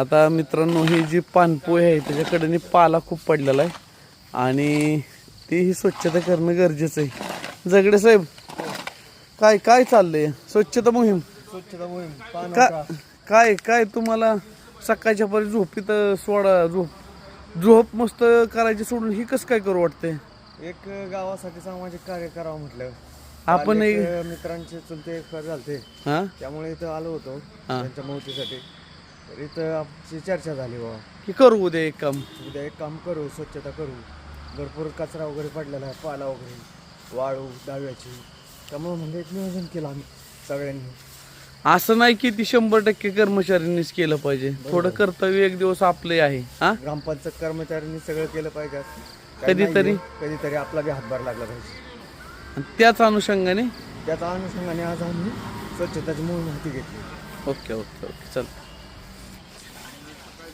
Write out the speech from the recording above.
आता मित्रांनो ही जी पानपोई आहे त्याच्याकडे पाला खूप पडलेला आहे. आणि ती ही स्वच्छता करणं गरजेचं आहे. जगडे साहेब काय काय चाललंय? स्वच्छता मोहीम? स्वच्छता मोहीम का काय काय तुम्हाला सकाळच्या परी झोपीत सोडा झोप झोप मस्त करायची सोडून ही कसं काय करू वाटतंय? एक गावासाठी सामाजिक कार्य करावं म्हटलं. आपण मित्रांचे चुलते एक्सपायर झालते. त्यामुळे इथं आलो होतो. त्यांच्या मौतीसाठी तर इथं आमची चर्चा झाली बाबा की करू उद्या एक काम. उद्या एक काम करू स्वच्छता करू. भरपूर कचरा वगैरे पडलेला आहे पाला वगैरे वाळू दहाव्याची त्यामुळे म्हणजे एक नियोजन केलं आम्ही सगळ्यांनी. असं नाही की ती शंभर टक्के कर्मचाऱ्यांनीच केलं पाहिजे. थोडं कर्तव्य एक दिवस आपले आहे. हा? ग्रामपंचायत कर्मचाऱ्यांनी सगळं केलं पाहिजे. काही कधीतरी? कधीतरी आपला बी हातभार लागला पाहिजे. आणि त्याच अनुषंगाने? त्याच्या अनुषंगाने आज आम्ही स्वच्छताची मोहीम हाती घेतली. Okay okay okay. चल.